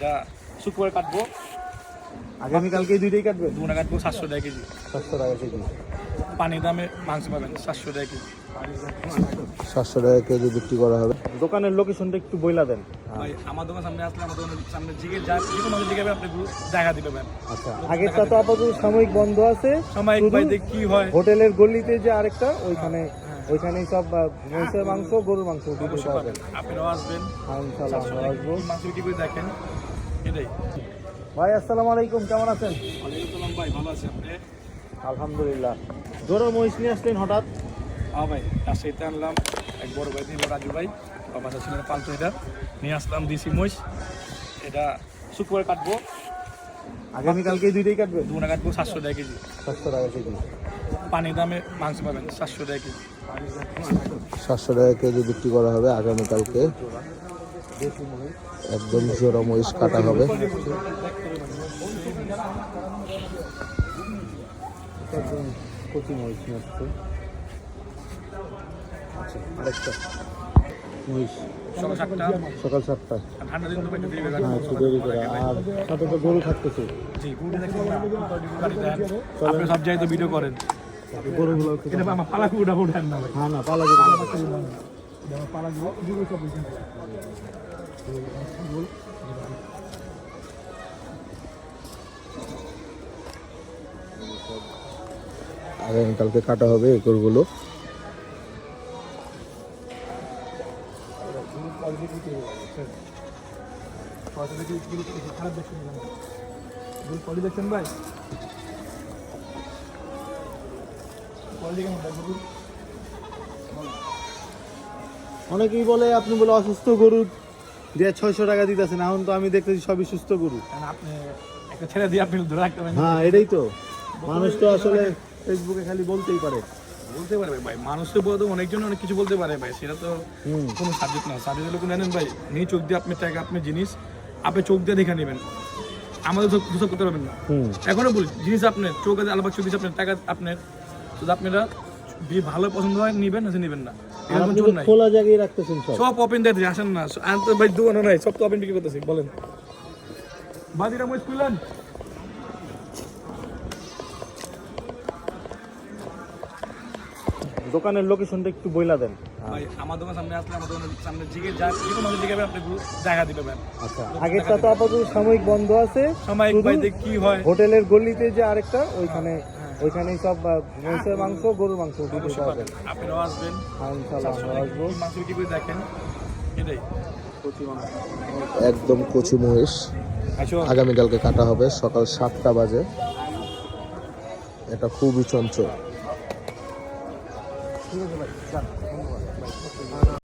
এটা শুক্রবার কাটবো। আগামীকালকে দুইটাই কাটবেন দুগুনা কাটবো সাতশো টাকা কেজি। সাতশো টাকা কেজি। পানির দামে মাংস পাবেন সাতশো টাকা কেজি। সাতশো টাকা কেজি বিক্রি করা হবে। দোকানের লোকেশনটা একটু বইলা দেন। ভাই আমার দোকান সামনে আসলে আমার দোকানের সামনে জিগে যা যে কোনো জিগে আপনি দেখা আচ্ছা আগেরটা তো আপাতত সাময়িক বন্ধ আছে। সাময়িক কি হয়। হোটেলের গলিতে যে আরেকটা ওইখানে ওইখানেই সব মহিষের মাংস গরুর মাংস পাবেন। আপনারাও আসবেন। হ্যাঁ, আসব। মাংস বিক্রি করে দেখেন। এটাই ভাই আসসালামু আলাইকুম কেমন আছেন? ওয়ালাইকুম ভাই ভালো আছি আপনি? আলহামদুলিল্লাহ। জোরে মহিষ নিয়ে আসলেন হঠাৎ? হ্যাঁ ভাই রাজশাহীতে আনলাম। এক বড় ভাই দিল রাজু ভাই। বাবা ছিলেন পালতো এটা। নিয়ে আসলাম দিসি মহিষ। এটা শুক্রবার কাটবো। আগামীকালকে দুইটাই কাটবেন? দুগুনা কাটবো সাতশো টাকা কেজি। সাতশো টাকা কেজি। পানির দামে মাংস পাবেন সাতশো টাকা কেজি। সাতশো টাকা কেজি বিক্রি করা হবে আগামীকালকে একদম জোড়া মহিষ কাটা হবে। কচি মহিষ আচ্ছা আরেকটা মহিষ। সকাল সাতটা। আর হয়ে আর সাথে তো গরু থাকতেছে। সব জায়গায় তো ভিডিও করেন। গরুগুলো পালা কুড়া উঠান না। হ্যাঁ না পালা গরু পালা গুলো সব আগামীকালকে কাটা হবে খারাপ দেখছেন ভাই? কোয়ালিটি কেমন? অনেকেই বলে আপনি বলে অসুস্থ গরু দিয়ে ছয়শো টাকা দিতেছেন। এখন তো আমি দেখতেছি সবই সুস্থ গরু। আপনি একটা ছেড়ে দিয়ে আপনি ধরে রাখতে পারেন? হ্যাঁ এটাই তো। মানুষ তো আসলে ফেসবুকে খালি বলতেই পারে। বলতে পারে ভাই মানুষের বলতে অনেকজন অনেক কিছু বলতে পারে ভাই সেটা তো কোনো সাবজেক্ট না। সাবজেক্ট হলো কোনো জানেন ভাই নিয়ে চোখ দিয়ে আপনি টাকা আপনি জিনিস আপনি চোখ দিয়ে দেখে নেবেন। আমাদের তো করতে পারবেন না। হুম। এখনও বলি জিনিস আপনার চোখ আছে আলাদা চোখ দিচ্ছে আপনার টাকা আপনার ভালো পছন্দ হয় নিবেন না নিবেন না। এরকম আপনি জোর নাই। খোলা জায়গায় রাখতেছেন সব। সব ওপেন দেখতে আসেন না। আর তো ভাই দোকানও নাই সব তো ওপেন বিক্রি করতেছি বলেন। বাদিরা মই খুলেন দোকানের লোকেশনটা একটু বইলা দেন। ভাই আমার দোকান সামনে আসলে আমার দোকানের সামনে জিগে যা যে কোনো জিগে আপনি জায়গা দিতে পারেন আচ্ছা আগেরটা তো আপাতত সাময়িক বন্ধ আছে। সাময়িক ভাই কি হয়। হোটেলের গলিতে যে আরেকটা ওইখানে ওইখানেই সব মহিষের মাংস গরুর মাংস দুটোই পাওয়া যায়। আপনারাও আসবেন। হ্যাঁ ইনশাল্লাহ আমরা আসব। মাংস বিক্রি করে দেখেন? এটাই। একদম কচি মহিষ। আগামীকালকে কাটা হবে সকাল সাতটা বাজে। এটা খুবই চঞ্চল।